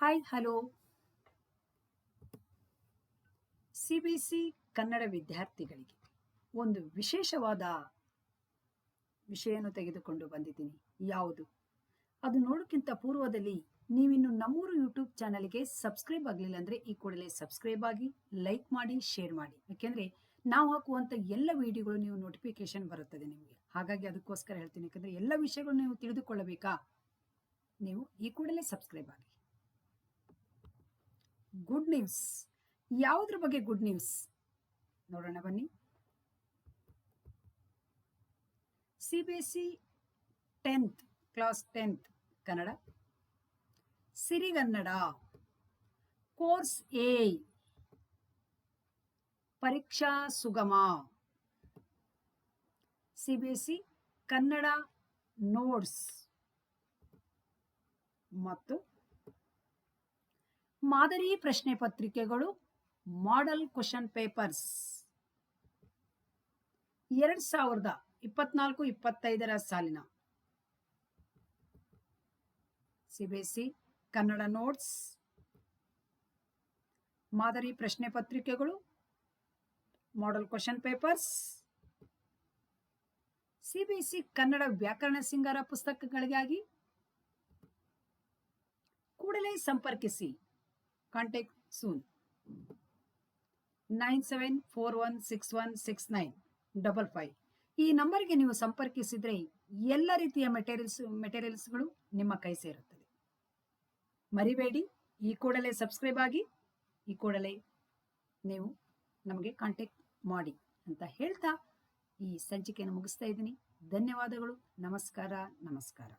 Hi hello C B C Kannada ವಿದ್ಯಾರ್ಥಿಗಳಿಗೆ ಒಂದು ವಿಶೇಷವಾದ ವಿಷಯವನ್ನು ತೆಗೆದುಕೊಂಡು ಬಂದಿದ್ದೀನಿ. ಯಾವುದು? ಅದು ನೋಡೋಕ್ಕಿಂತ ಪೂರ್ವದಲ್ಲಿ ನೀವಿನ್ನು ನಮ್ಮೂರು ಯೂಟ್ಯೂಬ್ ಚಾನಲ್ಗೆ ಸಬ್ಸ್ಕ್ರೈಬ್ ಆಗಲಿಲ್ಲ ಅಂದರೆ ಈ ಕೂಡಲೇ ಸಬ್ಸ್ಕ್ರೈಬ್ ಆಗಿ, ಲೈಕ್ ಮಾಡಿ, ಶೇರ್ ಮಾಡಿ. ಯಾಕೆಂದರೆ ನಾವು ಹಾಕುವಂಥ ಎಲ್ಲ ವಿಡಿಯೋಗಳು ನೀವು ನೋಟಿಫಿಕೇಶನ್ ಬರುತ್ತದೆ ನಿಮಗೆ. ಹಾಗಾಗಿ ಅದಕ್ಕೋಸ್ಕರ ಹೇಳ್ತೀನಿ. ಯಾಕಂದರೆ ಎಲ್ಲ ವಿಷಯಗಳು ನೀವು ತಿಳಿದುಕೊಳ್ಳಬೇಕಾ? ನೀವು ಈ ಕೂಡಲೇ ಸಬ್ಸ್ಕ್ರೈಬ್ ಆಗಿ ಗುಡ್ ನ್ಯೂಸ್ ಯಾವುದ್ರ ಬಗ್ಗೆ ಗುಡ್ ನ್ಯೂಸ್ ನೋಡೋಣ ಬನ್ನಿ. C B S C tenth class tenth Kannada. Sirigannada. Course A ಪರೀಕ್ಷಾ ಸುಗಮ. C B S C Kannada notes ಮತ್ತು ಮಾದರಿ ಪ್ರಶ್ನೆ ಪತ್ರಿಕೆಗಳು ಮಾಡೆಲ್ ಕ್ವಶನ್ ಪೇಪರ್ಸ್ ಎರಡ್ ಸಾವಿರದ ಇಪ್ಪತ್ನಾಲ್ಕು, ಇಪ್ಪತ್ತೈದರ ಸಾಲಿನ. ಸಿಬಿಎಸ್ಇ ಕನ್ನಡ ನೋಟ್ಸ್ ಮಾದರಿ ಪ್ರಶ್ನೆ ಪತ್ರಿಕೆಗಳು model question papers CBSE Kannada ವ್ಯಾಕರಣ ಸಿಂಗಾರ ಪುಸ್ತಕಗಳಿಗಾಗಿ ಕೂಡಲೇ ಸಂಪರ್ಕಿಸಿ. Contact soon nine seven four one six one six nine double five ಈ ನಂಬರ್ಗೆ ನೀವು ಸಂಪರ್ಕಿಸಿದರೆ ಎಲ್ಲ ರೀತಿಯ ಮೆಟೀರಿಯಲ್ಸ್ ಮೆಟೀರಿಯಲ್ಸ್ಗಳು ನಿಮ್ಮ ಕೈ ಸೇರುತ್ತದೆ. ಮರಿಬೇಡಿ. ಈ ಕೂಡಲೇ ಸಬ್ಸ್ಕ್ರೈಬ್ ಆಗಿ, ಈ ಕೂಡಲೇ ನೀವು ನಮಗೆ ಕಾಂಟ್ಯಾಕ್ಟ್ ಮಾಡಿ ಅಂತ ಹೇಳ್ತಾ ಈ ಸಂಚಿಕೆಯನ್ನು ಮುಗಿಸ್ತಾ ಇದ್ದೀನಿ. ಧನ್ಯವಾದಗಳು. ನಮಸ್ಕಾರ ನಮಸ್ಕಾರ.